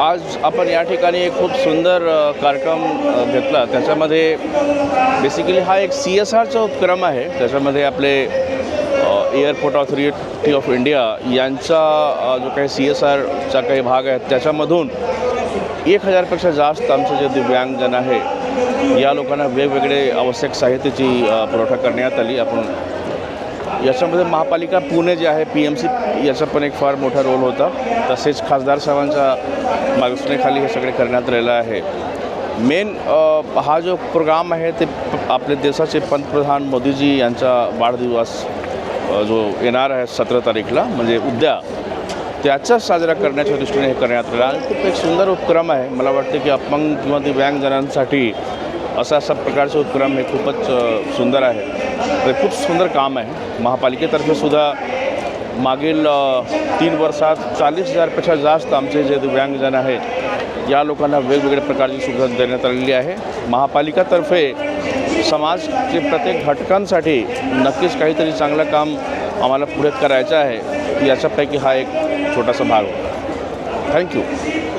आज आपण या ठिकाणी एक खूप सुंदर कार्यक्रम घेतला. त्याच्यामध्ये बेसिकली हा एक सी एस आरचा उपक्रम आहे. त्याच्यामध्ये आपले एअरपोर्ट ऑथॉरिटी ऑफ इंडिया यांचा जो काही सी एस आरचा काही भाग आहे त्याच्यामधून एक हजारपेक्षा जास्त आमचे जे दिव्यांगजन आहे या लोकांना वेगवेगळे आवश्यक साहित्याची पुरवठा करण्यात आली. आपण याच्यामध्ये महापालिका पुणे जे आहे पी एम सी याचा पण एक फार मोठा रोल होता. तसेच खासदार साहेबांच्या मार्गदर्शनाखाली हे सगळे करण्यात आलेलं आहे. मेन हा जो प्रोग्राम आहे ते आपले देशाचे पंतप्रधान मोदीजी यांचा वाढदिवस जो येणार आहे सतरा तारीखला म्हणजे उद्या त्याचा साजरा करण्याच्या दृष्टीने हे करण्यात आलं आणि खूप एक सुंदर उपक्रम आहे. मला वाटतं की अपंग किंवा दिव्यांगजनांसाठी असा असा प्रकारचे उपक्रम हे खूपच सुंदर आहे. ते खूप सुंदर काम आहे. महापालिकेतर्फे सुद्धा मागील तीन वर्षात चाळीस हजारपेक्षा जास्त आमचे जे दिव्यांगजन आहेत या लोकांना वेगवेगळ्या प्रकारची सुविधा देण्यात आलेली आहे. महापालिकातर्फे समाजचे प्रत्येक घटकांसाठी नक्कीच काहीतरी चांगलं काम आम्हाला पुढे करायचं आहे याच्यापैकी हा एक छोटासा भाग होता. थँक्यू